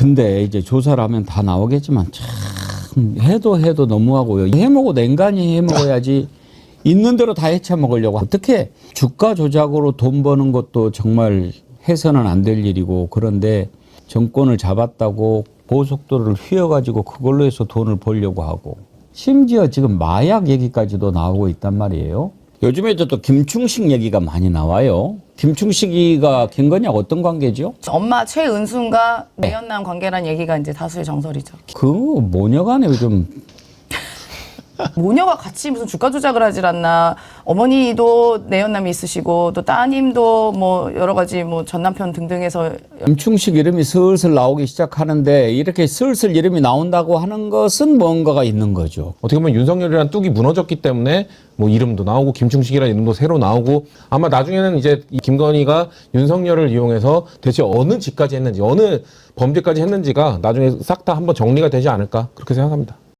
근데 이제 조사를 하면 다 나오겠지만 참 해도 해도 너무하고요. 해먹어 냉간히 해먹어야지 있는 대로 다 해쳐 먹으려고 어떻게 주가 조작으로 돈 버는 것도 정말 해서는 안 될 일이고 그런데 정권을 잡았다고 고속도로를 휘어가지고 그걸로 해서 돈을 벌려고 하고 심지어 지금 마약 얘기까지도 나오고 있단 말이에요. 요즘에 또 김충식 얘기가 많이 나와요. 김충식이가 김건희하고 어떤 관계죠? 엄마 최은순과 내연남 관계란 얘기가 이제 다수의 정설이죠. 그 모녀 간에 요즘 모녀가 같이 무슨 주가 조작을 하질 않나. 어머니도 내연남이 있으시고 또 따님도 뭐 여러 가지 뭐 전 남편 등등해서 김충식 이름이 슬슬 나오기 시작하는데 이렇게 슬슬 이름이 나온다고 하는 것은 뭔가가 있는 거죠. 어떻게 보면 윤석열이라는 뚝이 무너졌기 때문에 뭐 이름도 나오고 김충식이라는 이름도 새로 나오고 아마 나중에는 이제 이 김건희가 윤석열을 이용해서 대체 어느 짓까지 했는지 어느 범죄까지 했는지가 나중에 싹 다 한번 정리가 되지 않을까 그렇게 생각합니다.